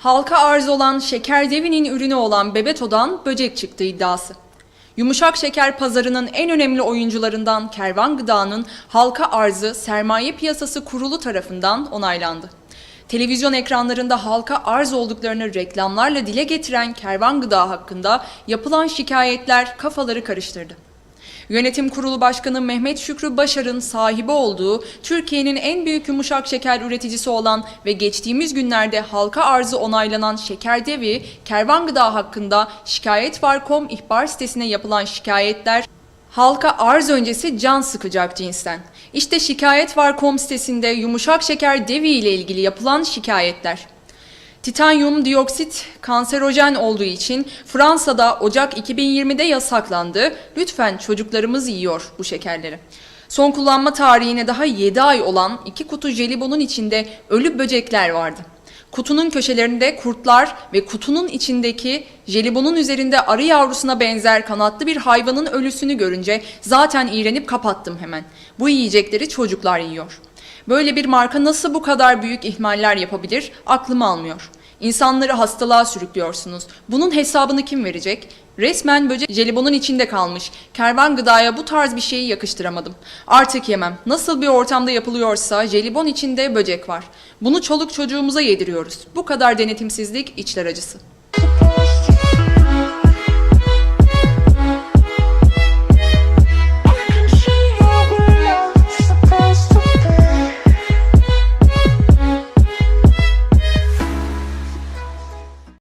Halka arz olan şeker devinin ürünü olan Bebeto'dan böcek çıktığı iddiası. Yumuşak şeker pazarının en önemli oyuncularından Kervan Gıda'nın halka arzı sermaye piyasası kurulu tarafından onaylandı. Televizyon ekranlarında halka arz olduklarını reklamlarla dile getiren Kervan Gıda hakkında yapılan şikayetler kafaları karıştırdı. Yönetim Kurulu Başkanı Mehmet Şükrü Başar'ın sahibi olduğu Türkiye'nin en büyük yumuşak şeker üreticisi olan ve geçtiğimiz günlerde halka arzı onaylanan Şekerdevi, Kervan Gıda hakkında şikayetvar.com ihbar sitesine yapılan şikayetler halka arz öncesi can sıkacak cinsten. İşte şikayetvar.com sitesinde yumuşak şeker devi ile ilgili yapılan şikayetler. Titanyum dioksit kanserojen olduğu için Fransa'da Ocak 2020'de yasaklandı. Lütfen çocuklarımız yiyor bu şekerleri. Son kullanma tarihine daha 7 ay olan iki kutu jelibonun içinde ölü böcekler vardı. Kutunun köşelerinde kurtlar ve kutunun içindeki jelibonun üzerinde arı yavrusuna benzer kanatlı bir hayvanın ölüsünü görünce zaten iğrenip kapattım hemen. Bu yiyecekleri çocuklar yiyor. Böyle bir marka nasıl bu kadar büyük ihmaller yapabilir aklım almıyor. İnsanları hastalığa sürüklüyorsunuz. Bunun hesabını kim verecek? Resmen böcek jelibonun içinde kalmış. Kervan gıdaya bu tarz bir şeyi yakıştıramadım. Artık yemem. Nasıl bir ortamda yapılıyorsa jelibon içinde böcek var. Bunu çoluk çocuğumuza yediriyoruz. Bu kadar denetimsizlik içler acısı.